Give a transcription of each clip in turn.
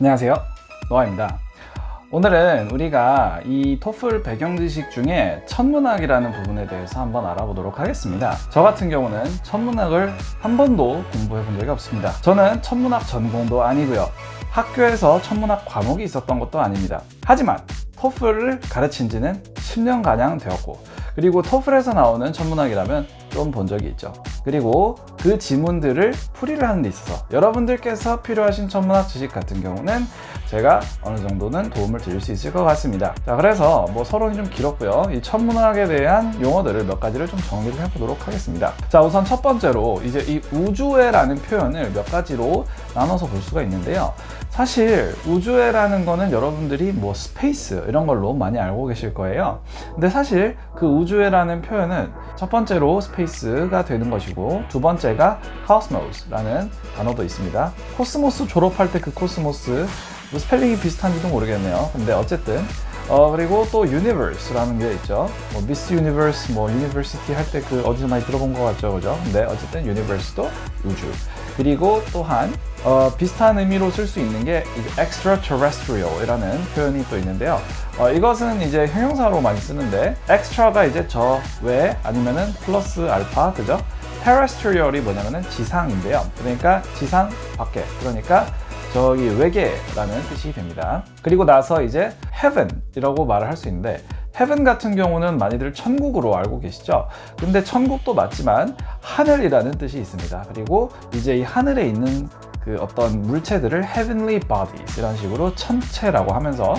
안녕하세요. 노아입니다. 오늘은 우리가 이 토플 배경 지식 중에 천문학이라는 부분에 대해서 한번 알아보도록 하겠습니다. 저 같은 경우는 천문학을 한 번도 공부해 본 적이 없습니다. 저는 천문학 전공도 아니고요. 학교에서 천문학 과목이 있었던 것도 아닙니다. 하지만 토플을 가르친 지는 10년 가량 되었고 그리고 토플에서 나오는 천문학이라면 좀 본 적이 있죠. 그리고 그 지문들을 풀이를 하는 데 있어서 여러분들께서 필요하신 천문학 지식 같은 경우는 제가 어느 정도는 도움을 드릴 수 있을 것 같습니다. 자, 그래서 뭐 서론이 좀 길었고요. 이 천문학에 대한 용어들을 몇 가지를 좀 정리를 해보도록 하겠습니다. 자, 우선 첫 번째로 이제 이 우주애라는 표현을 몇 가지로 나눠서 볼 수가 있는데요. 사실 우주애라는 거는 여러분들이 뭐 스페이스 이런 걸로 많이 알고 계실 거예요. 근데 사실 그 우주애라는 표현은 첫 번째로 스페이스 가 되는 것이고 두 번째가 cosmos라는 단어도 있습니다. 코스모스 졸업할 때 그 코스모스 뭐 스펠링이 비슷한지도 모르겠네요. 근데 어쨌든 어 그리고 또 universe라는 게 있죠. 뭐 미스 유니버스, 뭐 university 할때 그 어디서 많이 들어본 것 같죠, 그죠? 근데 어쨌든 universe도 우주. 그리고 또한 어, 비슷한 의미로 쓸 수 있는 게 extraterrestrial이라는 표현이 또 있는데요. 어, 이것은 이제 형용사로 많이 쓰는데 extra가 이제 저 외 아니면은 플러스 알파 그죠? terrestrial이 뭐냐면은 지상인데요. 그러니까 지상 밖에 그러니까 저기 외계라는 뜻이 됩니다. 그리고 나서 이제 heaven이라고 말을 할 수 있는데 heaven 같은 경우는 많이들 천국으로 알고 계시죠? 근데 천국도 맞지만 하늘이라는 뜻이 있습니다. 그리고 이제 이 하늘에 있는 그 어떤 물체들을 heavenly bodies 이런 식으로 천체라고 하면서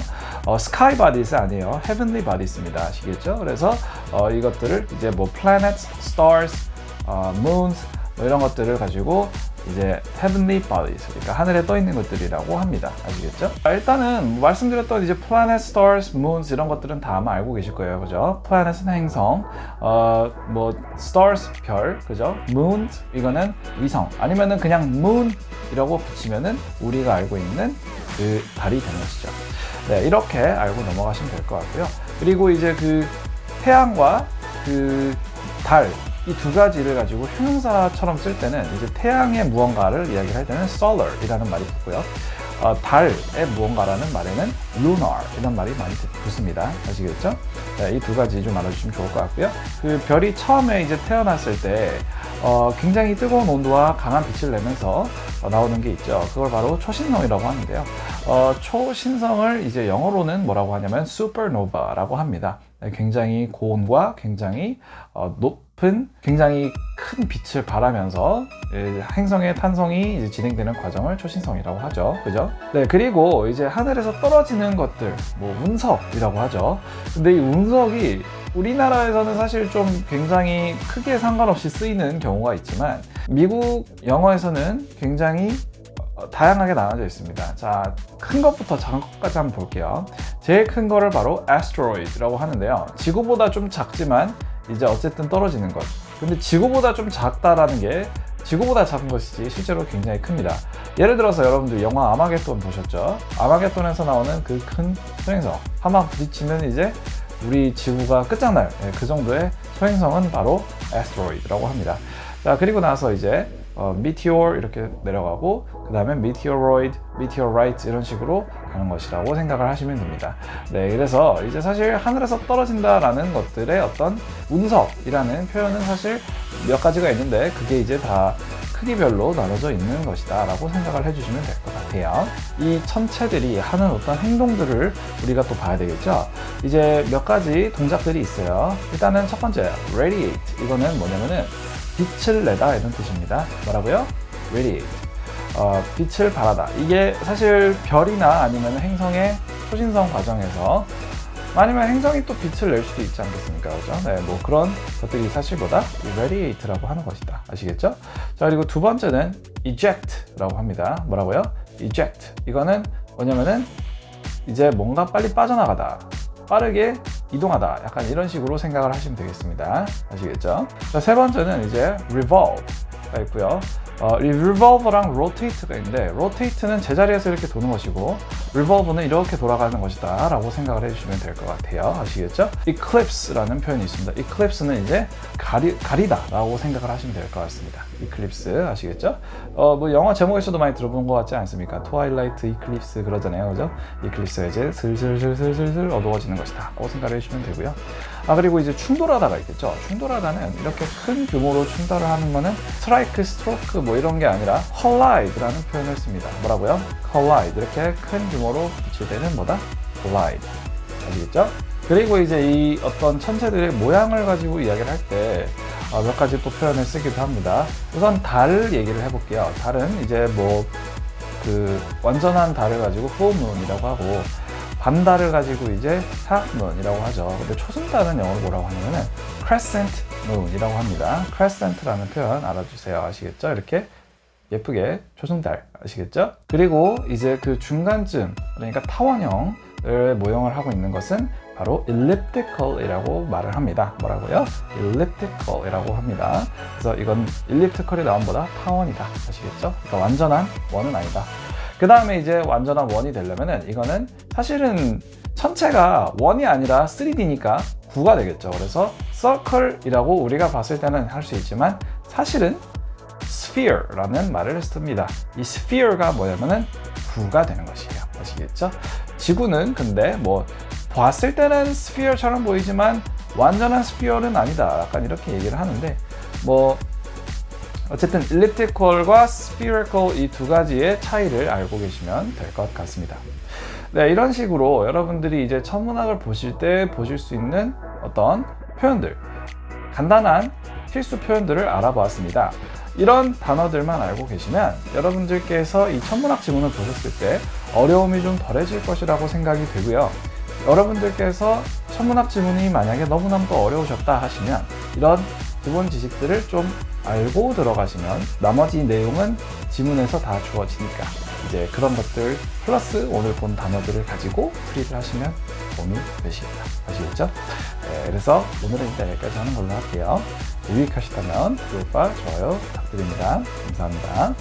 어, sky bodies 아니에요. heavenly bodies입니다. 아시겠죠? 그래서 어, 이것들을 이제 뭐 planets, stars, 어, moons 뭐 이런 것들을 가지고 이제 heavenly bodies 그러니까 하늘에 떠 있는 것들이라고 합니다. 아시겠죠? 자, 일단은 말씀드렸던 이제 planet, stars, moons 이런 것들은 다 아마 알고 계실 거예요, 그죠? planet은 행성, 어, 뭐 stars 별, 그죠? moon 이거는 위성, 아니면은 그냥 moon이라고 붙이면은 우리가 알고 있는 그 달이 되는 것이죠. 네, 이렇게 알고 넘어가시면 될 것 같고요. 그리고 이제 그 태양과 그 달, 이 두 가지를 가지고 형용사처럼 쓸 때는 이제 태양의 무언가를 이야기할 때는 solar이라는 말이 붙고요. 어, 달의 무언가라는 말에는 lunar 이런 말이 많이 붙습니다. 아시겠죠? 네, 이두 가지 좀 알아주시면 좋을 것 같고요. 그 별이 처음에 이제 태어났을 때 어, 굉장히 뜨거운 온도와 강한 빛을 내면서 어, 나오는 게 있죠. 그걸 바로 초신성이라고 하는데요. 어, 초신성을 이제 영어로는 뭐라고 하냐면 supernova라고 합니다. 네, 굉장히 고온과 굉장히 어, 높은 굉장히 큰 빛을 발하면서 예, 행성의 탄성이 이제 진행되는 과정을 초신성이라고 하죠. 그죠? 네, 그리고 이제 하늘에서 떨어지는 것들, 뭐 운석이라고 하죠. 근데 이 운석이 우리나라에서는 사실 좀 굉장히 크게 상관없이 쓰이는 경우가 있지만 미국 영어에서는 굉장히 어, 다양하게 나눠져 있습니다. 자, 큰 것부터 작은 것까지 한번 볼게요. 제일 큰 거를 바로 asteroid라고 하는데요. 지구보다 좀 작지만 이제 어쨌든 떨어지는 것. 근데 지구보다 좀 작다라는 게 지구보다 작은 것이지 실제로 굉장히 큽니다. 예를 들어서 여러분들 영화 아마겟돈 보셨죠? 아마겟돈에서 나오는 그 큰 소행성 한방 부딪히면 이제 우리 지구가 끝장날 네, 그 정도의 소행성은 바로 asteroid라고 합니다. 자 그리고 나서 이제 어, meteor 이렇게 내려가고 그 다음에 meteoroid, meteorite 이런 식으로 가는 것이라고 생각을 하시면 됩니다. 네, 그래서 이제 사실 하늘에서 떨어진다라는 것들의 어떤 운석이라는 표현은 사실 몇 가지가 있는데 그게 이제 다 크기별로 나눠져 있는 것이다 라고 생각을 해주시면 될 것 같아요. 이 천체들이 하는 어떤 행동들을 우리가 또 봐야 되겠죠. 이제 몇 가지 동작들이 있어요. 일단은 첫 번째, radiate. 이거는 뭐냐면은 빛을 내다 이런 뜻입니다. 뭐라고요? radiate. 어, 빛을 발하다. 이게 사실 별이나 아니면 행성의 초신성 과정에서 아니면 행성이 또 빛을 낼 수도 있지 않겠습니까? 그죠? 네, 뭐 그런 것들이 사실 뭐다? radiate라고 하는 것이다. 아시겠죠? 자, 그리고 두 번째는 eject라고 합니다. 뭐라고요? eject. 이거는 뭐냐면은 이제 뭔가 빨리 빠져나가다. 빠르게 이동하다. 약간 이런 식으로 생각을 하시면 되겠습니다. 아시겠죠? 자, 세 번째는 이제 revolve가 있고요. 어, 이 revolve랑 rotate가 있는데 rotate는 제자리에서 이렇게 도는 것이고 revolve는 이렇게 돌아가는 것이다 라고 생각을 해주시면 될 것 같아요 아시겠죠? eclipse라는 표현이 있습니다 eclipse는 이제 가리, 가리다 라고 생각을 하시면 될 것 같습니다 이클립스 아시겠죠? 어, 뭐 영화 제목에서도 많이 들어본 것 같지 않습니까? 트와일라이트 이클립스 그러잖아요, 그죠? 이클립스가 이제 슬슬슬슬슬슬 어두워지는 것이다. 고 생각을 해주시면 되고요. 아 그리고 이제 충돌하다가 있겠죠. 충돌하다는 이렇게 큰 규모로 충돌을 하는 거는 스트라이크, 스트로크 뭐 이런 게 아니라 collide라는 표현을 씁니다. 뭐라고요? collide 이렇게 큰 규모로 부딪히는 뭐다? collide 아시겠죠? 그리고 이제 이 어떤 천체들의 모양을 가지고 이야기를 할때 어, 몇 가지 또 표현을 쓰기도 합니다. 우선 달 얘기를 해볼게요. 달은 이제 뭐 그 완전한 달을 가지고 full moon이라고 하고 반달을 가지고 이제 half moon이라고 하죠. 근데 초승달은 영어로 뭐라고 하냐면은 crescent moon이라고 합니다. crescent라는 표현 알아주세요. 아시겠죠? 이렇게 예쁘게 초승달 아시겠죠? 그리고 이제 그 중간쯤 그러니까 타원형을 모형을 하고 있는 것은 바로 elliptical이라고 말을 합니다. 뭐라고요? elliptical이라고 합니다. 그래서 이건 elliptical이 나온보다 타원이다. 아시겠죠? 그러니까 완전한 원은 아니다. 그 다음에 이제 완전한 원이 되려면은 이거는 사실은 천체가 원이 아니라 3D니까 9가 되겠죠. 그래서 circle이라고 우리가 봤을 때는 할 수 있지만 사실은 sphere라는 말을 씁니다. 이 sphere가 뭐냐면은 9가 되는 것이에요. 아시겠죠? 지구는 근데 뭐 봤을 때는 sphere처럼 보이지만 완전한 sphere는 아니다. 약간 이렇게 얘기를 하는데 뭐 어쨌든 elliptical과 spherical 이두 가지의 차이를 알고 계시면 될 것 같습니다. 네, 이런 식으로 여러분들이 이제 천문학을 보실 때 보실 수 있는 어떤 표현들, 간단한 필수 표현들을 알아보았습니다. 이런 단어들만 알고 계시면 여러분들께서 이 천문학 지문을 보셨을 때 어려움이 좀 덜해질 것이라고 생각이 되고요. 여러분들께서 천문학 지문이 만약에 너무나도 어려우셨다 하시면 이런 기본 지식들을 좀 알고 들어가시면 나머지 내용은 지문에서 다 주어지니까 이제 그런 것들 플러스 오늘 본 단어들을 가지고 풀이를 하시면 도움이 되십니다. 아시겠죠? 네, 그래서 오늘은 일단 여기까지 하는 걸로 할게요. 유익하셨다면 구독과 좋아요 부탁드립니다. 감사합니다.